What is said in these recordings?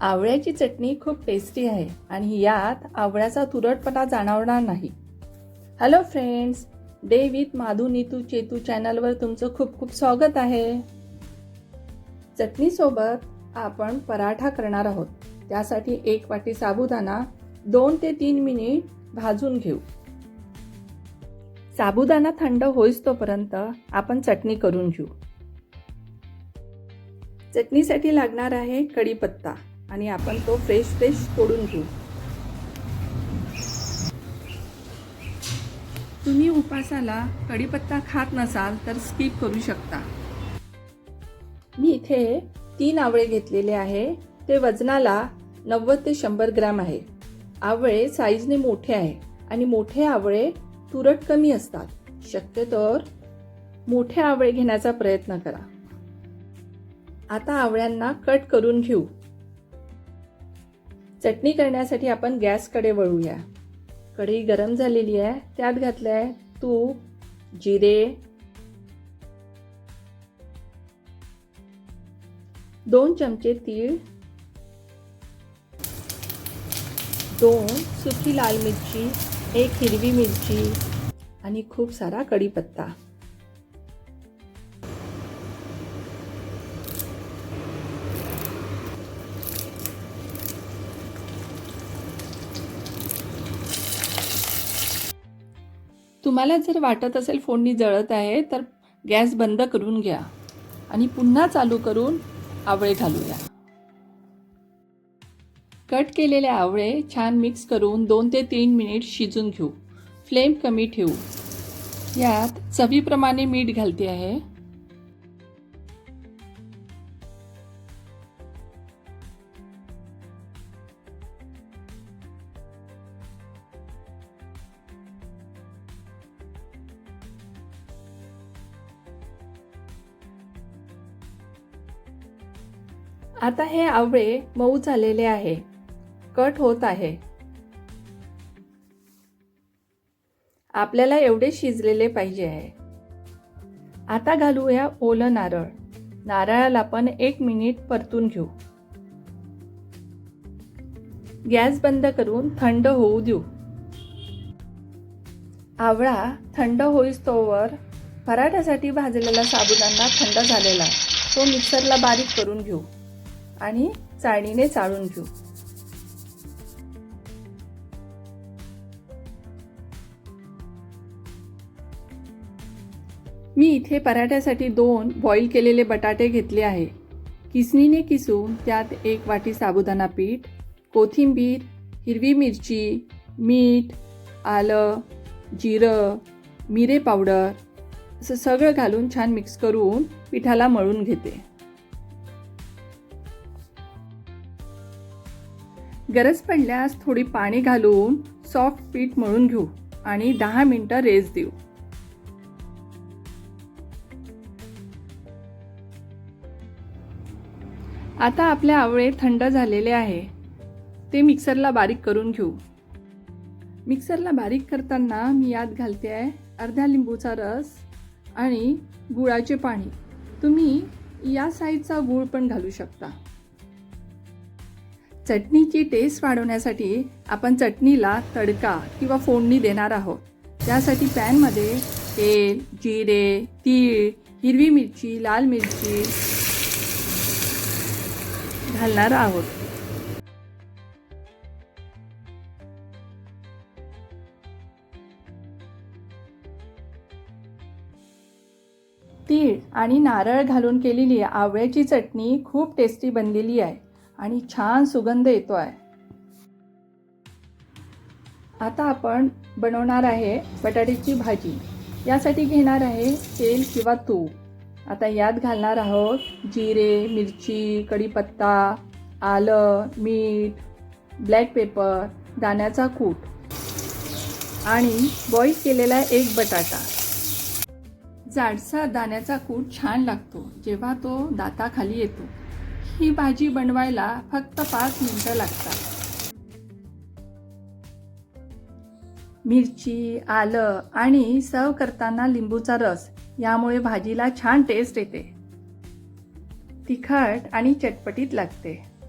आवळ्याची चटणी खूप टेस्टी आहे आणि यात आवळ्याचा तुरटपणा जाणवणार नाही. Hello friends day with Madhu Neetu Chetu चॅनलवर तुमचं खूप खूप स्वागत आहे. चटणीसोबत आपण पराठा करणार आहोत. त्यासाठी एक वाटी साबुदाणा दोन ते तीन मिनिट भाजून घेऊ. साबुदाणा थंड होईस तोपर्यंत आपण चटणी करून घेऊ. चटणीसाठी लागणार आहे कढीपत्ता. आणि आपण तो फ्रेश फ्रेश तोडून घेऊ. तुम्ही उपासाला कढीपत्ता खात नसाल तर स्किप करू शकता. मी इथे तीन आवळे घेतलेले आहे. ते वजनाला नव्वद ते शंभर ग्रॅम आहे. आवळे साईजने मोठे आहे आणि मोठे आवळे तुरट कमी असतात. शक्यतोवर मोठे आवळे घेण्याचा प्रयत्न करा. आता आवळ्यांना कट करून घेऊ. चटणी करण्यासाठी आपण गॅसकडे वळूया. कढई गरम झालेली आहे त्यात घातलं आहे तूप जिरे. दोन चमचे तीळ. दोन सुकी लाल मिरची एक हिरवी मिरची आणि खूप सारा कढीपत्ता. तुम्हाला जर वाटत असेल फोडणी जळत आहे तर गॅस बंद करून घ्या. आणि पुन्हा चालू करून आवळे घालूया. कट केलेले आवळे छान मिक्स करून दोन ते तीन मिनिट शिजून घेऊ. फ्लेम कमी ठेवू. यात चवीप्रमाणे मीठ घालते आहे. आता हे आवळे मऊ झालेले आहे. कट होत आहे. आपल्याला एवढे शिजलेले पाहिजे आहे. आता घालूया ओलं नारळ. नारळाला पण एक मिनिट परतून घेऊ. गॅस बंद करून थंड होऊ देऊ. आवळा थंड होईस तोवर पराठ्यासाठी भाजलेला साबुदाणा थंड झालेला. तो मिक्सरला बारीक करून घेऊ. आणि चाळणीने चाळून घेऊ. मी इथे पराठ्यासाठी दोन बॉईल केलेले बटाटे घेतले आहे. किसणीने किसून त्यात एक वाटी साबुदाणा पीठ कोथिंबीर हिरवी मिरची मीठ आलं जिरं मिरे पावडर असं सगळं घालून छान मिक्स करून पिठाला मळून घेते. गरज पडल्यास थोडी पाणी घालून सॉफ्ट पीठ मळून घेऊ आणि दहा मिनटं रेस्ट देऊ. आता आपले आवळे थंड झालेले आहे. ते मिक्सरला बारीक करून घेऊ. मिक्सरला बारीक करताना मी यात घालते आहे अर्ध्या लिंबूचा रस आणि गुळाचे पाणी. तुम्ही या साईजचा गूळ पण घालू शकता. चटणीची टेस्ट वाढवण्यासाठी आपण चटणीला तडका किंवा फोडणी देणार आहोत. त्यासाठी पॅनमध्ये तेल जिरे तीळ हिरवी मिरची लाल मिरची घालणार आहोत. तीळ आणि नारळ घालून केलेली आवळ्याची चटणी खूप टेस्टी बनलेली आहे. आणि छान सुगंध येतो आहे आता आपण बनवणार आहे बटाट्याची भाजी. यासाठी घेणार आहे तेल किंवा तूप. आता यात घालणार आहोत जिरे मिरची कढीपत्ता आलं मीठ ब्लॅक पेपर दाण्याचा कूट आणि बॉईल केलेला एक बटाटा. जाडसा दाण्याचा कूट छान लागतो जेव्हा तो दाताखाली येतो. ही भाजी बनवायला फक्त पाच मिनिटं लागतात. मिरची आलं आणि सर्व करताना लिंबूचा रस यामुळे भाजीला छान टेस्ट येते. तिखट आणि चटपटीत लागते.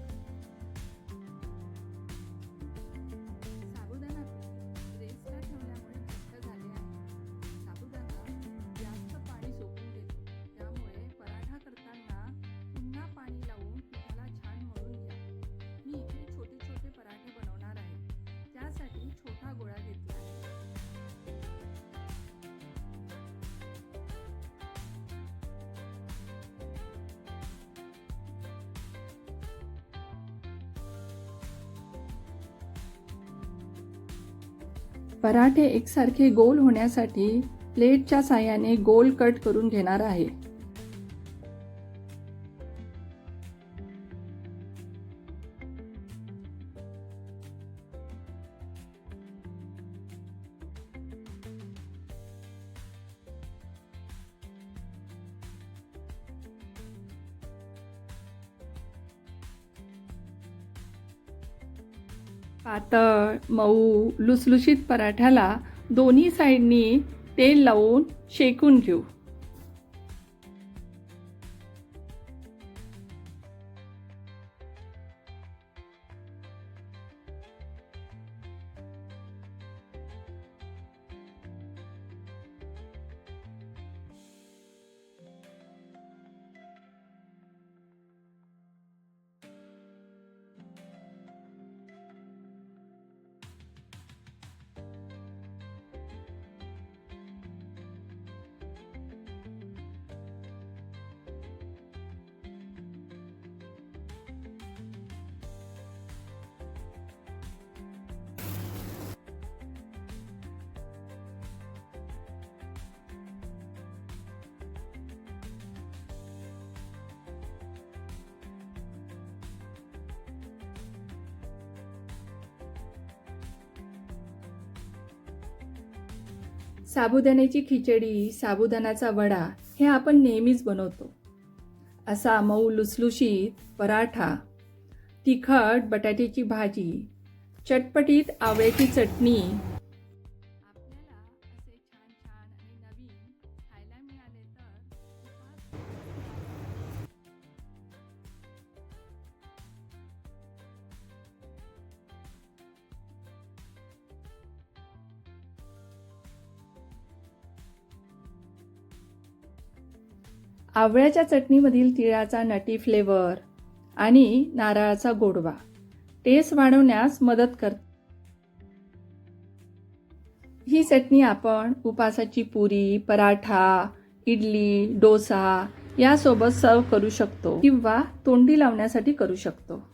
पराठे एकसारखे गोल होण्यासाठी प्लेटच्या साह्याने गोल कट करून घेणार आहे. पातळ मऊ लुसलुशीत पराठ्याला दोन्ही साईडनी तेल लावून शेकून घेऊ. साबुदाण्याची खिचडी साबुदाण्याचा वडा हे आपण नेहमीच बनवतो. असा मऊ लुसलुशीत पराठा तिखट बटाट्याची भाजी चटपटीत आवळ्याची चटणी आवळ्याच्या चटणीमधील तिळाचा नटी फ्लेवर आणि नारळाचा गोडवा. टेस्ट वाढवण्यास मदत करते ही चटणी आपण उपासाची पुरी पराठा इडली डोसा यासोबत सर्व करू शकतो किंवा तोंडी लावण्यासाठी करू शकतो.